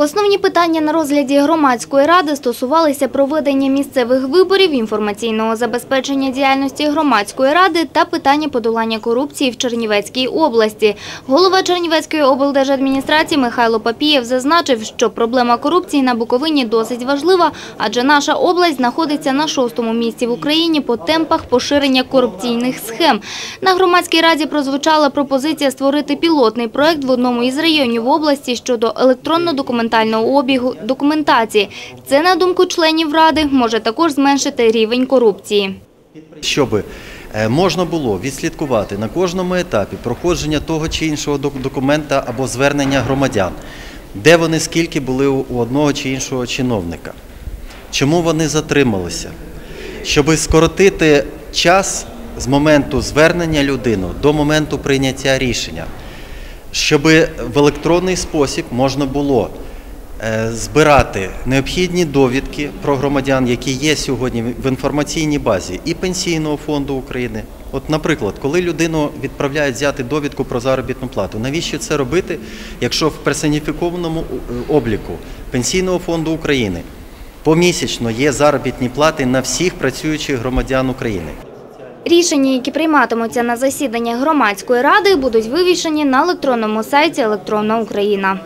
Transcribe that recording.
Основні питання на розгляді громадської ради стосувалися проведення місцевих виборів, інформаційного забезпечення діяльності громадської ради та питання подолання корупції в Чернівецькій області. Голова Чернівецької облдержадміністрації Михайло Папієв зазначив, що проблема корупції на Буковині досить важлива, адже наша область знаходиться на шостому місці в Україні по темпах поширення корупційних схем. На громадській раді прозвучала пропозиція створити пілотний проект в одному із районів області щодо електронно-документального обігу документації. Це, на думку членів ради, може також зменшити рівень корупції. щоб е, можна було відслідкувати на кожному етапі проходження того чи іншого документа або звернення громадян, де вони скільки були у одного чи іншого чиновника, чому вони затрималися, щоб скоротити час з моменту звернення людини до моменту прийняття рішення, щоб в електронний спосіб можна було збирати необхідні довідки про громадян, які є сьогодні в інформаційній базі і Пенсійного фонду України. От, наприклад, коли людину відправляють взяти довідку про заробітну плату, навіщо це робити, якщо в персоніфікованому е, обліку Пенсійного фонду України помісячно є заробітні плати на всіх працюючих громадян України? Рішення, які прийматимуться на засіданнях громадської ради, будуть вивішені на електронному сайті «Електронна Україна».